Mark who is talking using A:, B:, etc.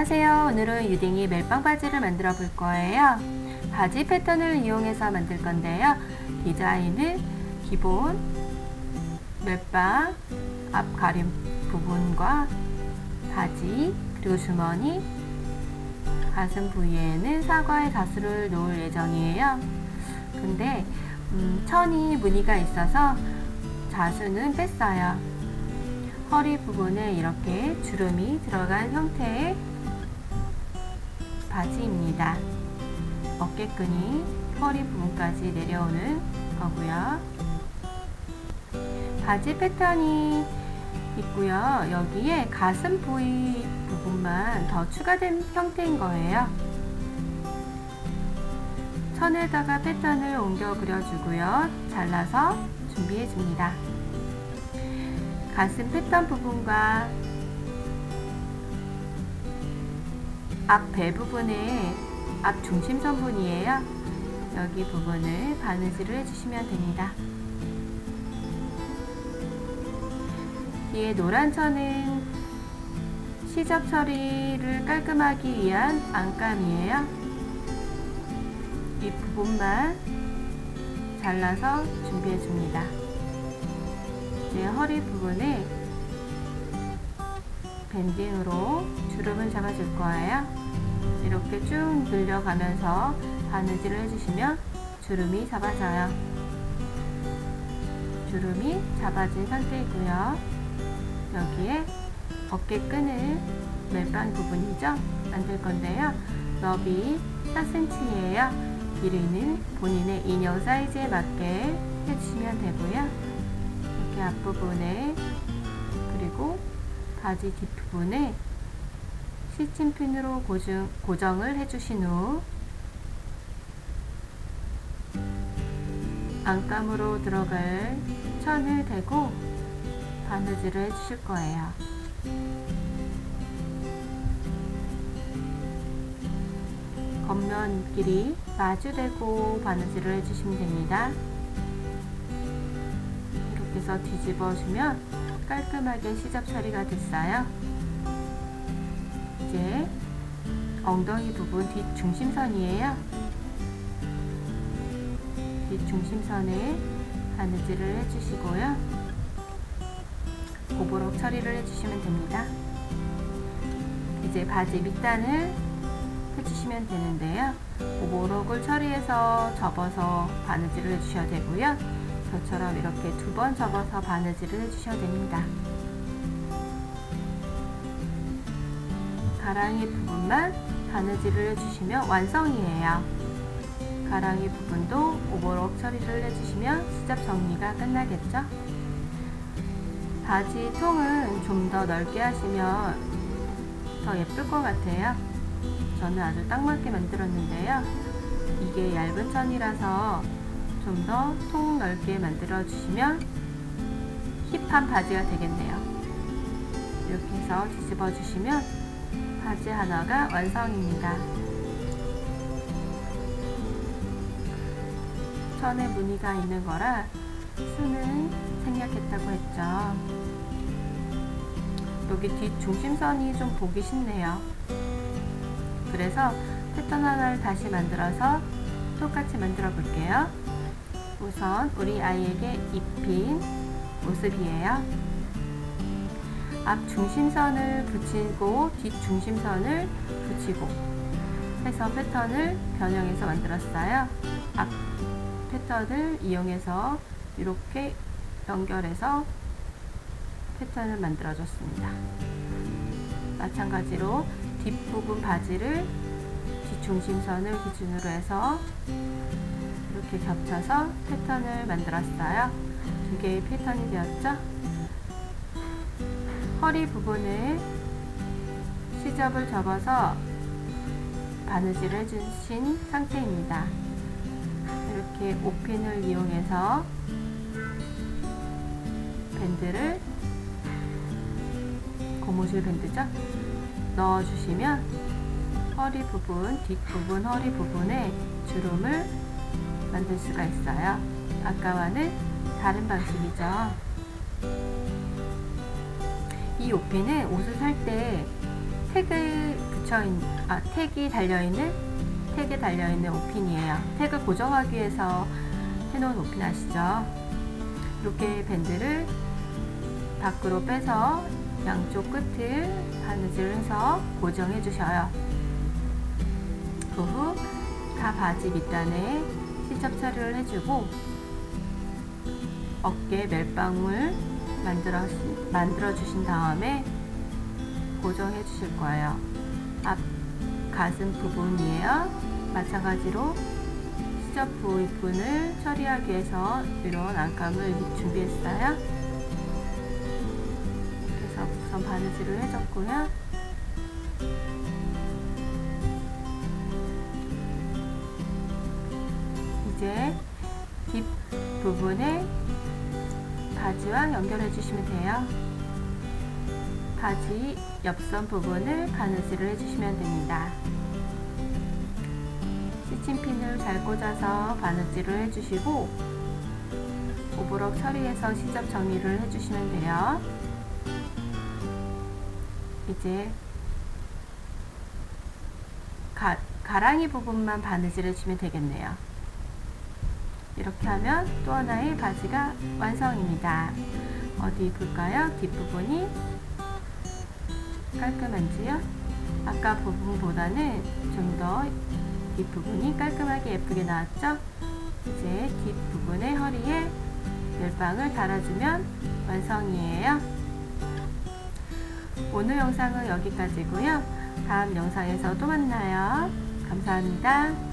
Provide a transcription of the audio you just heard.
A: 안녕하세요. 오늘은 유딩이 멜빵 바지를 만들어 볼 거예요. 바지 패턴을 이용해서 만들 건데요. 디자인은 기본 멜빵 앞 가림 부분과 바지 그리고 주머니 가슴 부위에는 사과의 가수를 놓을 예정이에요. 근데 음, 천이 무늬가 있어서 자수는 뺐어요. 허리 부분에 이렇게 주름이 들어간 형태의 바지입니다. 어깨끈이 허리 부분까지 내려오는 거고요. 바지 패턴이 있고요. 여기에 가슴 부위 부분만 더 추가된 형태인 거예요. 천에다가 패턴을 옮겨 그려주고요. 잘라서 준비해 줍니다. 가슴 패턴 부분과 앞 배 부분에 앞 중심선 분이에요. 여기 부분을 바느질을 해주시면 됩니다. 뒤에 노란 천은 시접 처리를 깔끔하기 위한 안감이에요. 이 부분만 잘라서 준비해 줍니다. 이제 허리 부분에 밴딩으로 주름을 잡아줄 거예요. 이렇게 쭉 늘려가면서 바느질을 해주시면 주름이 잡아져요. 주름이 잡아진 상태이고요. 여기에 어깨끈을 멜빵 부분이죠. 만들 건데요. 너비 4cm예요. 길이는 본인의 인형 사이즈에 맞게 해주시면 되고요. 이렇게 앞부분에 그리고 바지 뒷부분에 시침핀으로 고정, 고정을 해주신 후 안감으로 들어갈 천을 대고 바느질을 해주실 거예요. 겉면끼리 마주대고 바느질을 해주시면 됩니다. 이렇게 해서 뒤집어주면 깔끔하게 시접 처리가 됐어요. 이제 엉덩이 부분 뒷중심선이에요. 뒷중심선에 바느질을 해주시고요. 오버럭 처리를 해주시면 됩니다. 이제 바지 밑단을 해주시면 되는데요. 오버럭을 처리해서 접어서 바느질을 해주셔야 되고요. 저처럼 이렇게 두 번 접어서 바느질을 해주셔야 됩니다. 가랑이 부분만 바느질을 해주시면 완성이에요. 가랑이 부분도 오버럭 처리를 해주시면 시접 정리가 끝나겠죠? 바지 통은 좀 더 넓게 하시면 더 예쁠 것 같아요. 저는 아주 딱 맞게 만들었는데요. 이게 얇은 천이라서 좀 더 통 넓게 만들어 주시면 힙한 바지가 되겠네요. 이렇게 해서 뒤집어 주시면 바지 하나가 완성입니다. 천에 무늬가 있는 거라 수는 생략했다고 했죠. 여기 뒷 중심선이 좀 보기 쉽네요. 그래서 패턴 하나를 다시 만들어서 똑같이 만들어 볼게요. 우선 우리 아이에게 입힌 모습이에요. 앞 중심선을 붙이고 뒷 중심선을 붙이고 해서 패턴을 변형해서 만들었어요. 앞 패턴을 이용해서 이렇게 연결해서 패턴을 만들어 줬습니다. 마찬가지로 뒷부분 바지를 뒷중심선을 기준으로 해서 이렇게 겹쳐서 패턴을 만들었어요. 두 개의 패턴이 되었죠? 허리 부분을 시접을 접어서 바느질을 해주신 상태입니다. 이렇게 오핀을 이용해서 밴드를 고무줄 밴드죠? 넣어주시면 허리 부분, 뒷부분, 허리 부분에 주름을 만들 수가 있어요. 아까와는 다른 방식이죠. 이 오피는 옷을 살 때 태그 붙여 있, 아 택이 달려 있는 택에 달려 있는 오핀이에요. 택을 고정하기 위해서 해놓은 오핀 아시죠? 이렇게 밴드를 밖으로 빼서 양쪽 끝을 바느질을 해서 고정해 주셔요. 그 후 다 바지 밑단에 시접 처리를 해주고 어깨 멜빵을 만들어, 만들어 주신 다음에 고정해 주실 거예요. 앞 가슴 부분이에요. 마찬가지로 시접 부위분을 처리하기 위해서 이런 안감을 준비했어요. 그래서 우선 바느질을 해줬고요. 이제 뒷 부분에 바지와 연결해 주시면 돼요. 바지 옆선 부분을 바느질을 해주시면 됩니다. 스친핀을 잘 꽂아서 바느질을 해주시고 오브럭 처리해서 시접 정리를 해주시면 돼요. 이제 가, 가랑이 부분만 바느질 해주면 되겠네요. 이렇게 하면 또 하나의 바지가 완성입니다. 어디 입을까요? 뒷부분이 깔끔한지요? 아까 부분보다는 좀 더 뒷부분이 깔끔하게 예쁘게 나왔죠? 이제 뒷부분의 허리에 멜빵을 달아주면 완성이에요. 오늘 영상은 여기까지고요. 다음 영상에서 또 만나요. 감사합니다.